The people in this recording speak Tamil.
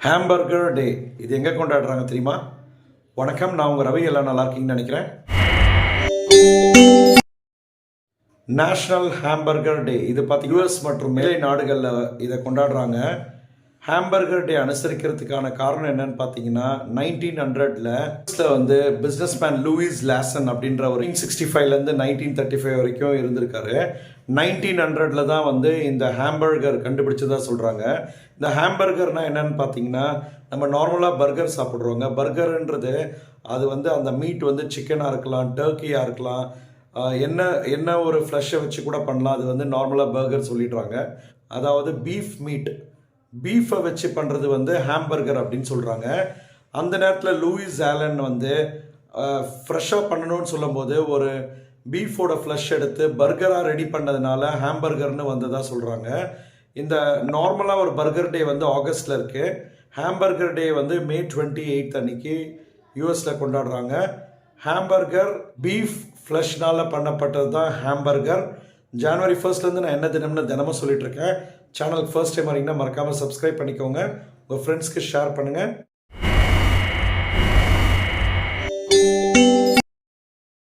ஹாம்பர்கர் டே இது எங்கே கொண்டாடுறாங்க தெரியுமா? வணக்கம் நான் உங்கள் ரவி எல்லாம் நல்லா இருக்கீங்கன்னு நினைக்கிறேன். நேஷ்னல் ஹாம்பர்கர் டே இது பார்த்து யூஎஸ் மற்றும் மேலை நாடுகளில் இதை கொண்டாடுறாங்க. ஹாம்பர்கர் டே அனுசரிக்கிறதுக்கான காரணம் என்னன்னு பார்த்தீங்கன்னா நைன்டீன் ஹண்ட்ரட்ல வந்து பிஸ்னஸ் மேன் லூயிஸ் லேசன் அப்படின்ற ஒரு சிக்ஸ்டி ஃபைவ்லேருந்து நைன்டீன் தேர்ட்டி ஃபைவ் வரைக்கும் இருந்திருக்காரு. நைன்டீன் ஹண்ட்ரட்ல தான் வந்து இந்த ஹாம்பர்கர் கண்டுபிடிச்சதா சொல்கிறாங்க இந்த ஹாம்பர்கர்னா என்னன்னு பார்த்தீங்கன்னா நம்ம நார்மலாக பர்கர் சாப்பிட்றோங்க பர்கர்ன்றது அது வந்து அந்த மீட் வந்து சிக்கனாக இருக்கலாம் டர்க்கியாக இருக்கலாம் என்ன என்ன ஒரு ஃப்ளஷை வச்சு கூட பண்ணலாம் அது வந்து நார்மலாக பர்கர் சொல்லிடுறாங்க. அதாவது பீஃப் மீட் பீஃபை வச்சு பண்ணுறது வந்து ஹாம்பர்கர் அப்படின்னு சொல்கிறாங்க அந்த நேரத்தில் லூயிஸ் ஆலன் வந்து ஃப்ரெஷ்ஷாக பண்ணணும்னு சொல்லும்போது ஒரு பீஃபோட ஃப்ளஷ் எடுத்து பர்கராக ரெடி பண்ணதுனால ஹாம்பர்கர்னு வந்ததாக சொல்கிறாங்க இந்த நார்மலாக ஒரு பர்கர் டே வந்து ஆகஸ்டில் இருக்குது ஹாம்பர்கர் டே வந்து மே டுவெண்ட்டி எயித் அன்னைக்கு யூஎஸில் கொண்டாடுறாங்க. ஹாம்பர்கர் பீஃப் ஃப்ளஷ்னால் பண்ணப்பட்டது தான் ஹாம்பர்கர் ஜனவரி ஃபர்ஸ்ட்லேருந்து நான் என்ன தினம்னு தினமும் சொல்லிட்டு இருக்கேன். சேனலுக்கு ஃபர்ஸ்ட் டைம் வரீங்கன்னா மறக்காமல் சப்ஸ்கிரைப் பண்ணிக்கோங்க. உங்கள் ஃப்ரெண்ட்ஸ்க்கு ஷேர் பண்ணுங்கள்